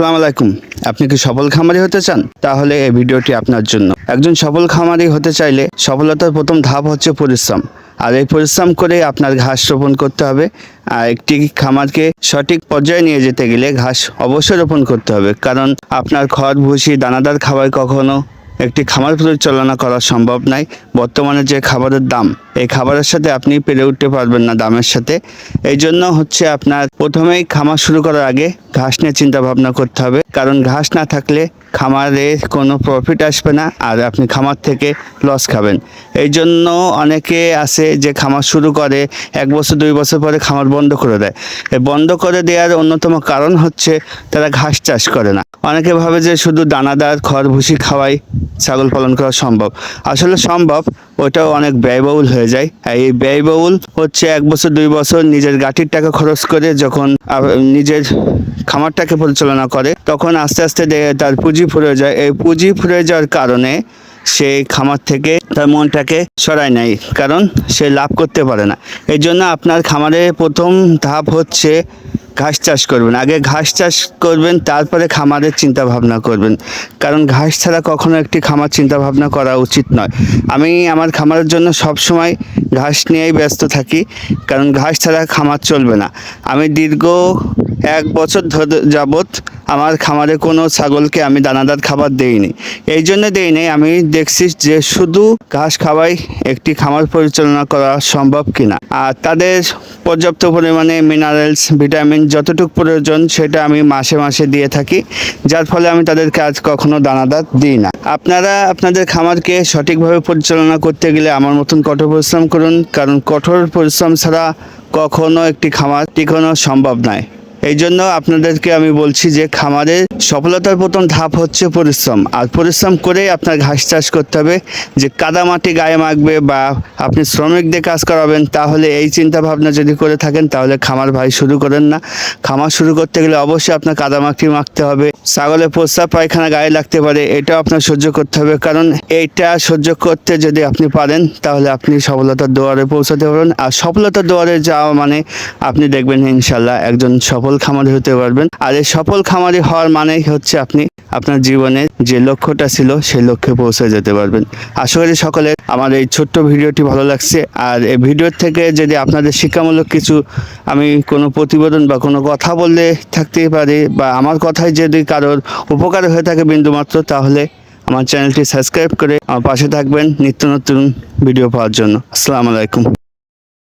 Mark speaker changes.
Speaker 1: আসসালামু আলাইকুম। আপনি কি সফল খামারি হতে চান? তাহলে এই ভিডিওটি আপনার জন্য। একজন সফল খামারি হতে চাইলে সফলতার প্রথম ধাপ হচ্ছে পরিশ্রম। আর এই পরিশ্রম করে আপনার ঘাস রোপণ করতে হবে। আর একটি খামারকে সঠিক পর্যায়ে নিয়ে যেতে গেলে ঘাস অবশ্যই রোপণ করতে হবে। কারণ আপনার খড়, ভুসি, দানাদার খাবার কখনো একটি খামার পরিচালনা করা সম্ভব নয় বর্তমানে যে খাবারের দাম, এই খাবারের সাথে আপনি পেরে উঠতে পারবেন না দামের সাথে। এই জন্য হচ্ছে আপনার প্রথমেই খামার শুরু করার আগে ঘাস নিয়ে চিন্তা ভাবনা করতে হবে। কারণ ঘাস না থাকলে খামারে কোনো প্রফিট আসবে না আর আপনি খামার থেকে লস খাবেন। এই জন্য অনেকে আছে যে খামার শুরু করে এক বছর, দুই বছর পরে খামার বন্ধ করে দেয়। বন্ধ করে দেওয়ার অন্যতম কারণ হচ্ছে তারা ঘাস চাষ করে না। অনেকে ভাবে যে শুধু দানাদার খড় ভুসি খাওয়াই ছাগল পালন করা সম্ভব। আসলে সম্ভব, ওটাও অনেক ব্যয়বহুল হয়ে যায়। এই ব্যয়বহুল হচ্ছে এক বছর, দুই বছর নিজের গাঠির টাকা খরচ করে যখন নিজের খামারটাকে পরিচালনা করে, তখন আস্তে আস্তে তার পুঁজি ফুরে যায়। এই পুঁজি ফুরে যাওয়ার কারণে সেই খামার থেকে তার মনটাকে সরায় নেয়, কারণ সে লাভ করতে পারে না। এই জন্য আপনার খামারে প্রথম ধাপ হচ্ছে ঘাস চাষ করবেন। আগে ঘাস চাষ করবেন, তারপরে খামারের চিন্তা ভাবনা করবেন। কারণ ঘাস ছাড়া কখনো একটি খামার চিন্তা ভাবনা করা উচিত নয়। আমি আমার খামারের জন্য সব সময় ঘাস নিয়েই ব্যস্ত থাকি, কারণ ঘাস ছাড়া খামার চলবে না। আমি দীর্ঘ এক বছর ধরে যাবৎ আমার খামারে কোনো ছাগলকে আমি দানাদার খাবার দেইনি। এই জন্য দেইনি, আমি দেখছি যে শুধু ঘাস খাওয়াই একটি খামার পরিচালনা করা সম্ভব কিনা। আর তাদের পর্যাপ্ত পরিমাণে মিনারেলস ভিটামিন যতটুকু প্রয়োজন সেটা আমি মাসে মাসে দিয়ে থাকি, যার ফলে আমি তাদের কাজ কখনো দানাদার দিই না। আপনারা আপনাদের খামারকে সঠিকভাবে পরিচালনা করতে গেলে আমার মতন কঠোর পরিশ্রম করুন, কারণ কঠোর পরিশ্রম ছাড়া কখনো একটি খামার টিকানো সম্ভব নয়। এই জন্য আপনাদেরকে আমি বলছি যে খামারের সফলতার প্রথম ধাপ হচ্ছে পরিশ্রম। আর পরিশ্রম করেই আপনার ঘাস চাষ করতে হবে। যে কাদা মাটি গায়ে মাখবে বা আপনি শ্রমিক দিয়ে কাজ করাবেন, তাহলে এই চিন্তা ভাবনা যদি করে থাকেন, তাহলে খামার ভাই শুরু করেন না। খামার শুরু করতে গেলে অবশ্যই আপনার কাদা মাটি মাখতে হবে। ছাগলের প্রস্রাব পায়খানা গায়ে লাগতে পারে, এটাও আপনার সহ্য করতে হবে। কারণ এইটা সহ্য করতে যদি আপনি পারেন, তাহলে আপনি সফলতার দুয়ারে পৌঁছাতে পারবেন। আর সফলতার দুয়ারে যাওয়া মানে আপনি দেখবেন ইনশাল্লাহ একজন সফল খামারি হতে পারবেন। আর এই সফল খামারি হওয়ার মানেই হচ্ছে আপনি আপনার জীবনে যে লক্ষ্যটা ছিল সেই লক্ষ্যে পৌঁছে যেতে পারবেন। আশা করি সকলে আমার এই ছোট্ট ভিডিওটি ভালো লাগছে। আর এই ভিডিওর থেকে যদি আপনাদের শিক্ষামূলক কিছু আমি কোনো প্রতিবেদন বা কোনো কথা বললে থাকতেই পারি বা আমার কথায় যদি কারোর উপকার হয়ে থাকে বিন্দুমাত্র, তাহলে আমার চ্যানেলটি সাবস্ক্রাইব করে আমার পাশে থাকবেন নিত্য নতুন ভিডিও পাওয়ার জন্য। আসসালামু আলাইকুম।